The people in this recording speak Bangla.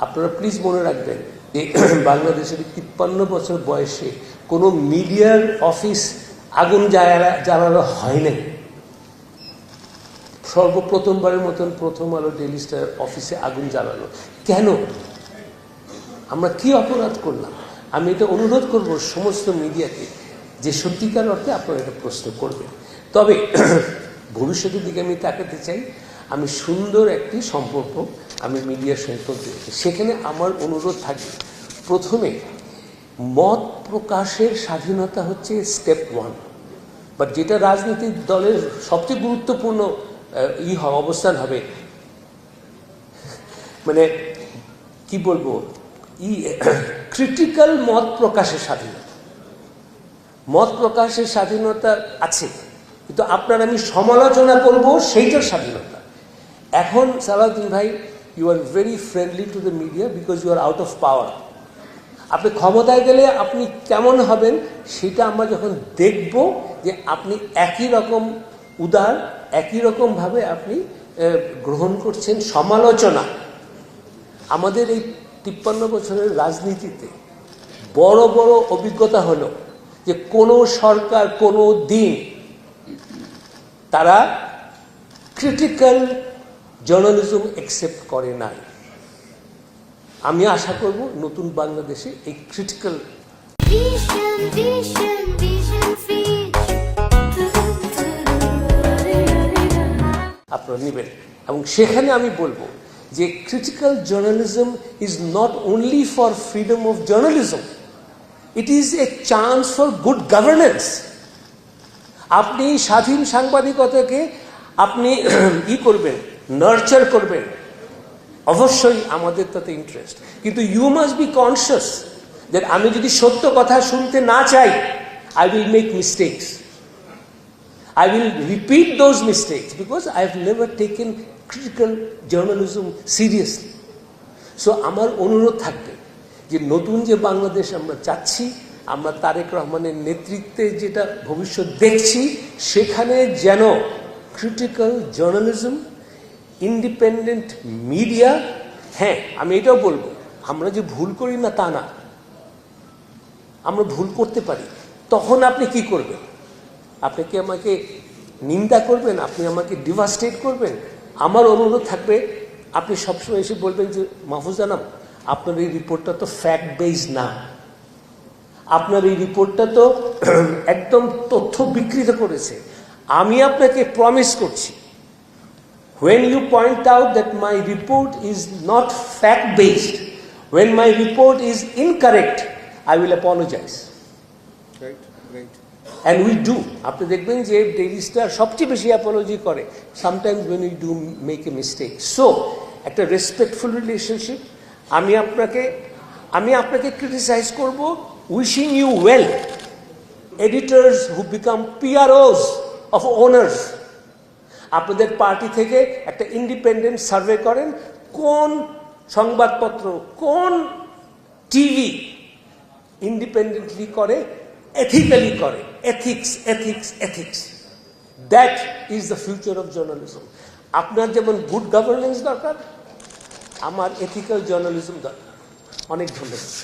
আপনারা প্লিজ মনে রাখবেন যে বাংলাদেশের তিপ্পান্ন বছর বয়সে কোনো মিডিয়ার অফিস আগুন জ্বালা- জ্বালানো হয় নাই। সর্বপ্রথমবারের মতন প্রথম আলো ডেলি স্টার অফিসে আগুন জ্বালানো। কেন? আমরা কি অপরাধ করলাম? আমি এটা অনুরোধ করব সমস্ত মিডিয়াকে যে সত্যিকার অর্থে আপনারা এটা প্রশ্ন করবেন। তবে ভবিষ্যতের দিকে আমি তাকাতে চাই। আমি সুন্দর একটি সম্পর্ক আমি সঙ্গে করতে চাই। সেখানে আমার অনুরোধ থাকবে প্রথমে মত প্রকাশের স্বাধীনতা হচ্ছে স্টেপ ওয়ান বা যেটা রাজনৈতিক দলের সবচেয়ে গুরুত্বপূর্ণ ই অবস্থান হবে। মানে কি বলব? ই ক্রিটিক্যাল মত প্রকাশের স্বাধীনতা। মত প্রকাশের স্বাধীনতা আছে, কিন্তু আপনার আমি সমালোচনা করব সেইটার স্বাধীনতা। এখন সালাউদ্দিন ভাই you are very friendly to the media because you are out of power আপনি ক্ষমতায় গেলে আপনি কেমন হবেন সেটা আমরা যখন দেখব যে আপনি একই রকম উদার, একই রকমভাবে আপনি গ্রহণ করছেন সমালোচনা। আমাদের এই তিপ্পান্ন বছরের রাজনীতিতে বড় বড় অভিজ্ঞতা হলো যে কোনো সরকার কোনো দিন তারা ক্রিটিক্যাল জার্নালিজম অ্যাকসেপ্ট করে নাই। আমি আশা করব নতুন বাংলাদেশে এই ক্রিটিক্যাল. আপনারা নেবেন। এবং সেখানে আমি বলব যে critical journalism is not only for freedom of journalism it is a chance for good governance আপনি স্বাধীন সাংবাদিকতাকে আপনি ই করবেন নার্চার করবেন অবশ্যই আমাদের তাতে ইন্টারেস্ট কিন্তু ইউ মাস্ট বি কনসিয়াস যে আমি যদি সত্য কথা শুনতে না চাই I will make mistakes I will repeat those mistakes because I have never taken critical journalism seriously. So আমার অনুরোধ থাকবে যে নতুন যে বাংলাদেশ আমরা চাচ্ছি, আমরা তারেক রহমানের নেতৃত্বে যেটা ভবিষ্যৎ দেখছি, সেখানে যেন ক্রিটিক্যাল জার্নালিজম ইন্ডিপেন্ডেন্ট মিডিয়া হ্যাঁ আমি এটাও বলব, আমরা যে ভুল করি না তা না, আমরা ভুল করতে পারি, তখন আপনি কি করবেন? আপনি কি আমাকে নিন্দা করবেন? আপনি আমাকে ডিভাস্টেট করবেন? আমার অনুরোধ থাকবে, আপনি সবসময় এসে বলবেন যে, মাহফুজ জানাম আপনার এই রিপোর্টটা তো ফ্যাক্ট বেস না। আপনার এই রিপোর্টটা তো একদম তথ্য বিকৃত করেছে। আমি আপনাকে প্রমিস করছি when you point out that my report is not fact based when my report is incorrect i will apologize Right, right. And we do আপনি দেখবেন যে ডেইলি স্টার সবচেয়ে বেশি অ্যাপোলজি করে sometimes when you do make a mistake so একটা রেসপেক্টফুল রিলেশনশিপ আমি আপনাকে আমি আপনাকে ক্রিটিসাইজ করব wishing you well editors who become PROs of owners আপনাদের পার্টি থেকে একটা ইন্ডিপেন্ডেন্ট সার্ভে করেন, কোন সংবাদপত্র, কোন টিভি ইন্ডিপেন্ডেন্টলি করে এথিক্যালি করে ethics ethics ethics that is the future of journalism আপনার যেমন গুড গভর্নেন্স দরকার, আমার এথিক্যাল জার্নালিজম দরকার। অনেক ধন্যবাদ।